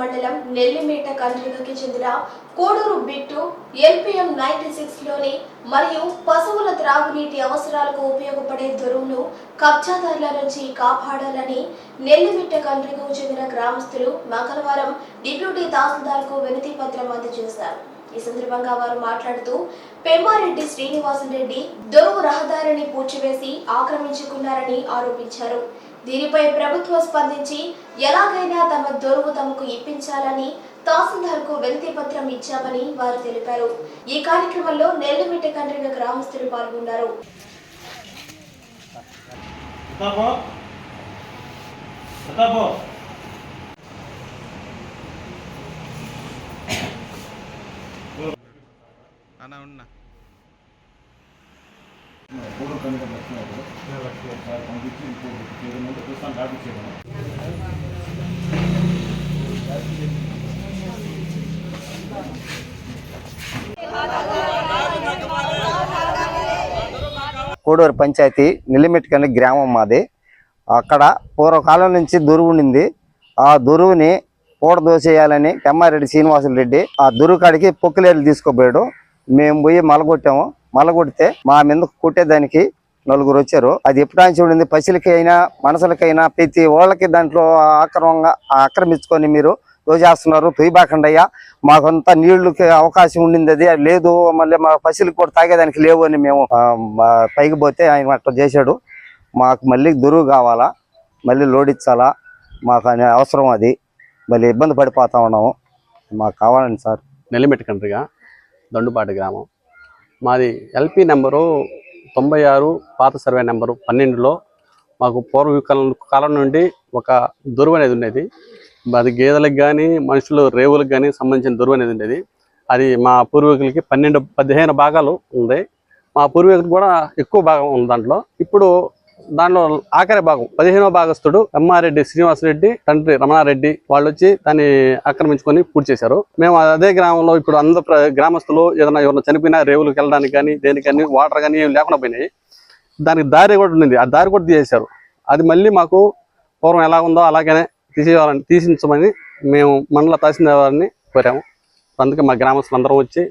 మండలం నెల్లిమేట కండ్రికకి చెందిన కోడూరు బిట్టు ఎల్పిఎం నైన్టీ సిక్స్లోని మరియు పశువుల త్రాగునీటి అవసరాలకు ఉపయోగపడే దొరువును కబ్జాదారుల నుంచి కాపాడాలని నెల్లిమిట్ట కండ్రిగకు చెందిన గ్రామస్తులు మంగళవారం డిప్యూటీ తహసీల్దార్కు వినతి పత్రం అందజేశారు. ఈ సందర్భంగా వారు మాట్లాడుతూ పెమ్మారెడ్డి శ్రీనివాసరెడ్డి దొరువు రహదారిని పూడ్చివేసి ఆక్రమించుకున్నారని ఆరోపించారు. దీనిపై ప్రభుత్వం స్పందించి ఎలాగైనా తమ దొరువు తమకు ఇప్పించాలని తహసీల్దార్కు వినతి పత్రం ఇచ్చామని వారు తెలిపారు. ఈ కార్యక్రమంలో నెల్లిమిట్ట కండ్రిన గ్రామస్తులు పాల్గొన్నారు. అన్నా ఉన్నా. పూర్వ కనుక వచ్చినప్పుడు ఒకసారి పంపించి చేయడం చూస్తాను కాపీ చేయడం కోడూరు పంచాయతీ నిలిమిట్కని గ్రామం మాది. అక్కడ పూర్వకాలం నుంచి దురువు ఉండింది. ఆ దురువుని కూడదోసేయాలని పెమ్మారెడ్డి శ్రీనివాసులు రెడ్డి ఆ దురువు కాడికి పొక్కులేరు మేము పోయి మలగొట్టాము మలగొడితే మా మీద కొట్టేదానికి నలుగురు వచ్చారు. అది ఎప్పుడాంచి ఉండింది? పసిలకి మనసులకైనా ప్రతి వాళ్ళకి దాంట్లో ఆక్రమంగా ఆక్రమించుకొని మీరు దోచేస్తున్నారు. తొయ్యబాకండి అయ్యా. మాకంతా నీళ్ళకి అవకాశం ఉండింది అది. లేదు మళ్ళీ మా పసిలకు కూడా తాగేదానికి లేవు అని మేము పైకి పోతే ఆయన అట్లా చేశాడు. మాకు మళ్ళీ దురువు కావాలా? మళ్ళీ లోడించాలా మాకు అనే అవసరం అది. మళ్ళీ ఇబ్బంది పడిపోతా ఉన్నాము. మాకు కావాలండి సార్. నెల్లిమెట్టుకండ్రిగా దండుపాటి గ్రామం. మాది ఎల్పి నెంబరు తొంభై ఆరు పాత సర్వే నెంబరు పన్నెండులో మాకు పూర్వ కాలం కాలం నుండి ఒక దొరువు అనేది ఉండేది. అది గేదెలకు కానీ మనుషులు రేవులకు కానీ సంబంధించిన దొరువు అనేది ఉండేది. అది మా పూర్వీకులకి పన్నెండు పదిహేను భాగాలు ఉంది. మా పూర్వీకులకు కూడా ఎక్కువ భాగం ఉంది దాంట్లో. ఇప్పుడు దాంట్లో ఆఖరి భాగం పదిహేనవ భాగస్తుడు ఎమ్మారెడ్డి శ్రీనివాసరెడ్డి తండ్రి రమణారెడ్డి వాళ్ళు వచ్చి దాన్ని ఆక్రమించుకొని పూర్తి చేశారు. మేము అదే గ్రామంలో ఇప్పుడు అందరు ప్ర- గ్రామస్తులు ఏదైనా ఎవరైనా చనిపోయినా రేవులకు వెళ్ళడానికి కానీ దేనికని వాటర్ కానీ ఏమి లేకుండా పోయినాయి. దానికి దారి కూడా ఉండింది ఆ దారి కూడా తీసేశారు. అది మళ్ళీ మాకు పూర్వం ఎలా ఉందో అలాగనే తీసేయాలని తీసించమని మేము మండల తహసీల్దార్ వారిని కోరాము. అందుకే మా గ్రామస్తులు అందరం వచ్చి